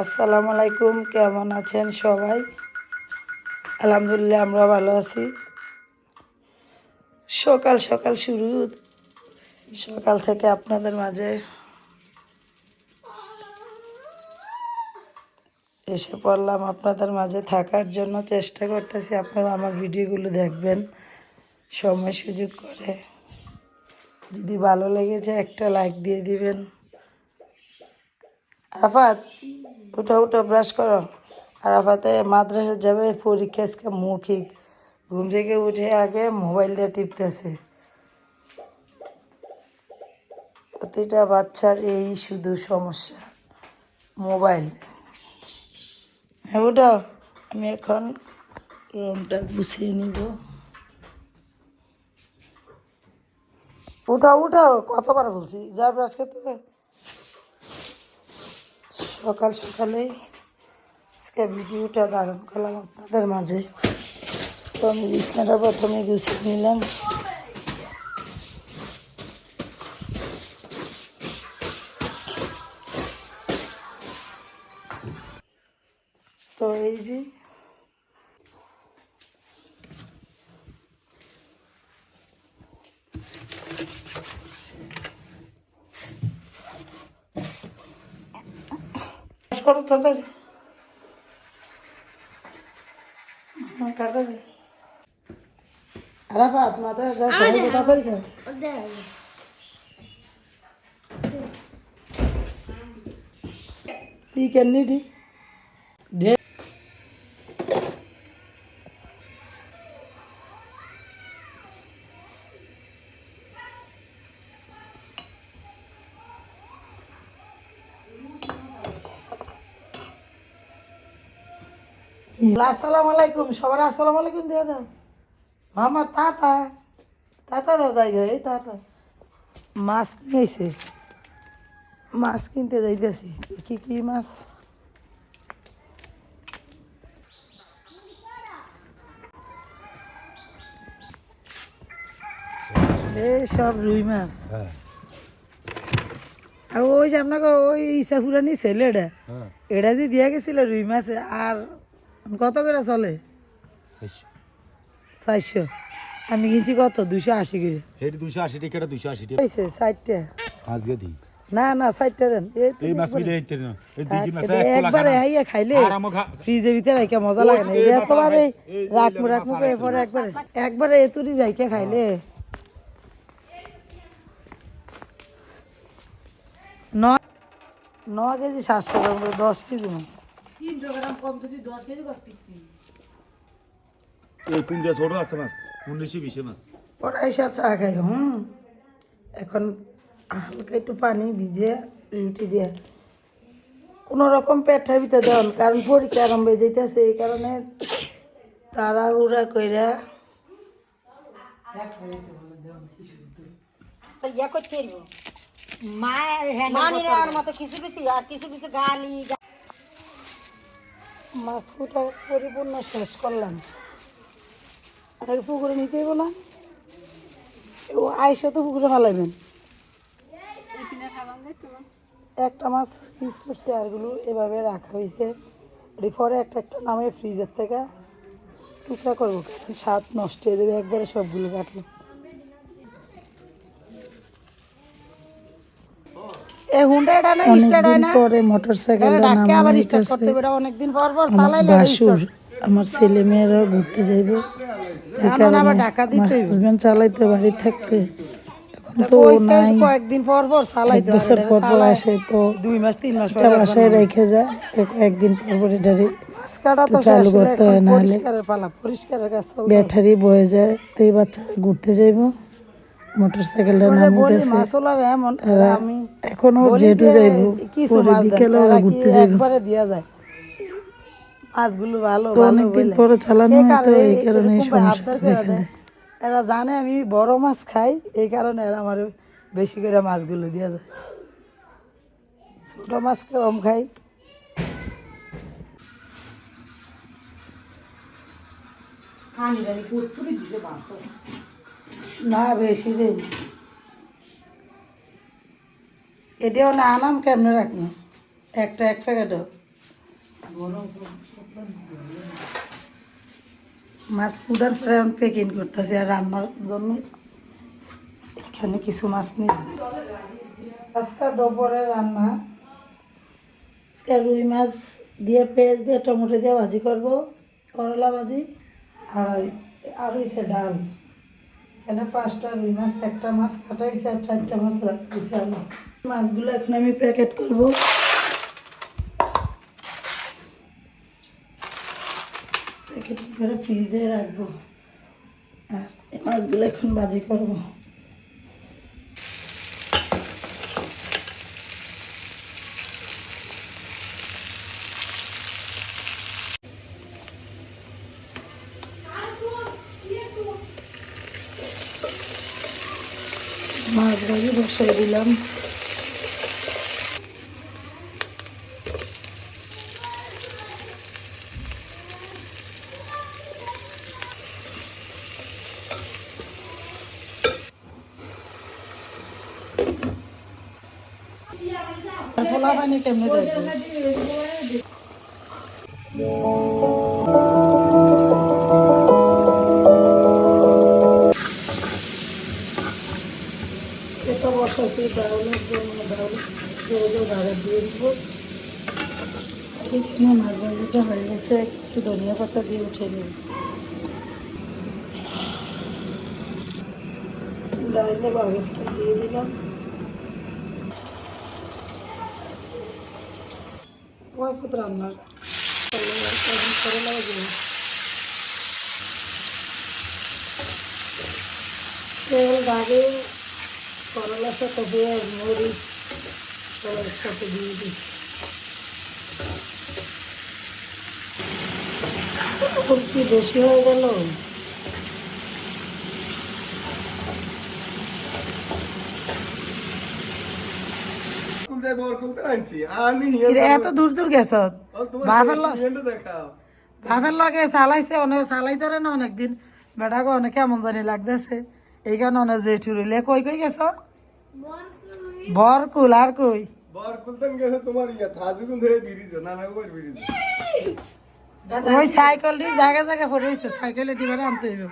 আসসালামু আলাইকুম, কেমন আছেন সবাই? আলহামদুলিল্লাহ, আমরা ভালো আছি। সকাল সকাল শুরু। সকাল থেকে আপনাদের মাঝে এসে পড়লাম। আপনাদের মাঝে থাকার জন্য চেষ্টা করতেছি। আপনারা আমার ভিডিওগুলো দেখবেন, সময় সুযোগ করে। যদি ভালো লেগেছে একটা লাইক দিয়ে দিবেন। আরাফাত উঠো উঠো ব্রাশ করো। আরাফাতে মাদ্রাসা যাবে, পরীক্ষা আজকে মৌখিক। ঘুম থেকে উঠে আগে মোবাইলটা টিপতেছে। প্রতিটা বাচ্চার এই শুধু সমস্যা, মোবাইল। হ্যাঁ উঠো। আমি এখন রুমটা গুছিয়ে নিব। উঠো উঠাও কতবার বলছি? যা ব্রাশ করতে। সকাল সকালেই আজকে ভিডিওটা দারুণ করলাম আপনাদের মাঝে। তো আমি বিছনাটা প্রথমে গুছিয়ে নিলাম। তো এই যে করো তরকারি হ্যাঁ, কাটা দে। আরাফাত মাথায় যা সবাই তাড়াতাড়ি খাও চিকেন নিডি আসসালামু আলাইকুম সবার আসসালামু আলাইকুম দিয়ে দাও। মামা তাতা তাতা দাও জায়গা এই তাতা। মাছ নিয়েছে মাছ কিনতে যাইতেছি কি কি মাছ? এই সব রুই মাছ। হ্যাঁ। আর ওই যে আপনাকে ওই ইসাফুরানি ছেলেটা হ্যাঁ। এটা যে দিয়া গেছিল রুই মাছ আর কত করে চলে? চারশো। আমি কিনছি কত? দুশো আশি করে। হেড দুশো আশি টাকা দুশো আশি টাকা। ষাটটা আজকে দিই। না না ষাটটা দেন। এই মাছ মিলে এই এটা একবারে। হাইয়া খাইলে ফ্রিজের ভিতরে রাইকা মজা লাগে না। যে এই এই একবারে। একবারে এতুরি রাইকা খাইলে। ন- ন কেজি গ্রাম দশ কেজি এই কোন ছোট আছে মাছ উনিশশো বিশে মাছ। ওরা এসে চা খাই হুম? এখন হালকা একটু পানি ভিজে রুটি দিয়ে। কোনো রকম পেটের ভিতরে দেন কারণ পরীক্ষা আরম্ভ হয়ে যাইতেছে এই কারণে তাড়াহুড়া কইরা ইয়া করতে পারব মতো কিছু কিছু আর কিছু কিছু গালি মাছ কুটা পরিপূর্ণ শেষ করলাম। আর পুকুরে নিতেই বললাম ও আইসো তো পুকুরে ফালাইবেন। একটা মাছ পিস করছে আরগুলো এভাবে রাখা হয়েছে পরে একটা একটা নামে ফ্রিজের থেকে টুকরা করব কারণ স্বাদ নষ্ট হয়ে দেবে একবারে সবগুলো কাটলো এই হুন্ডাটা না স্টার্ট হয় না? পরে মোটরসাইকেলটা ডাক্কে আবার স্টার্ট করতে হবে এটা অনেকদিন পর পর আমার চালাইলে বাসুর আমার ছেলে মেয়েরা ঘুরতে যাইব। এই কারণে আমার দিতে হইব। হাজবেন্ড চালাইতে বাড়ি থাকতে। এখন তো নাই। কয়েকদিন পর পর চালাইতে বছর পর পর আসে তো দুই মাস তিন মাস পর বাসায় রেখে যায়। তো কয়েকদিন পর পর এটারে চালু করতে হয় নাহলে- ব্যাটারি বয়ে যায় তো এই বাচ্চারা ঘুরতে যাইব। মোটরসাইকেলটা বলে নামিয়ে দিয়েছে। মাছওয়ালার এমন আমি এখনও বলি যেহেতু যাইব কিছু পরে বিকেলে ওরা ঘুরতে যাইব। একবারে দিয়া যায়। মাছগুলো ভালো তো ভালো অনেকদিন পরে চালানো এই হয় তো কারণে এই কারণে সমস্যা করে দেখা দেয়। দেয় এরা জানে আমি বড় মাছ খাই এই কারণে এরা আমার বেশি করে মাছগুলো দিয়া যায়। ছোট মাছ কম খাই। না বেশি দেই। এটাও না আনাম কেমনে রাখব? একটা এক প্যাকেটও। মাছ কুটার পরে এখন প্যাকিং করতেছি আর রান্নার জন্য এখানে কিছু মাছ নিই। আজকে দুপুরে রান্না। আজকে রুই মাছ দিয়ে পেঁয়াজ দিয়ে টমেটো দিয়ে ভাজি করব, করলা ভাজি আর আর ডাল। এখানে পাঁচটা, রুই মাছ, একটা মাছ কাটা হয়েছে আর চারটা মাছ রাখতেছে আমি মাছগুলো এখন আমি প্যাকেট করব। প্যাকেট করে ফ্রিজে রাখব। আর এই মাছগুলো এখন বাজি করব। মাছ ভাজি বসিয়ে দিলাম খোলা পানি কেমনে দেখব বসাচ্ছি ডাউলের জন্য ডাউল জোরে ভাড়া দিয়ে দিব মাছ ভাজিটা হয়ে গেছে কিছু ধনিয়া পাতা দিয়ে উঠে লাগবে তেল দাগে করলার সাথে পেঁয়াজ মরিচ সব একসাথে দিয়ে দিই। বেশি হয়ে গেল? এত দূর দূর গেছ? লগ বাপের লগে চালাইছে অনেক চালাই ধরে না অনেকদিন। বেটাকে অনেক কেমন জানি লাগতেছে। এই গান অনেক জেঠু রইলে কই কই গেছ? বরকুল। আর কই? বর খুলতে গেছে তোমার ইয়া থাজু কোন ধরে বিরিজ না না কই বিরিজ ওই সাইকেলটি জায়গা জায়গা পড়ে রয়েছে সাইকেলে টিবারে আনতে হইব।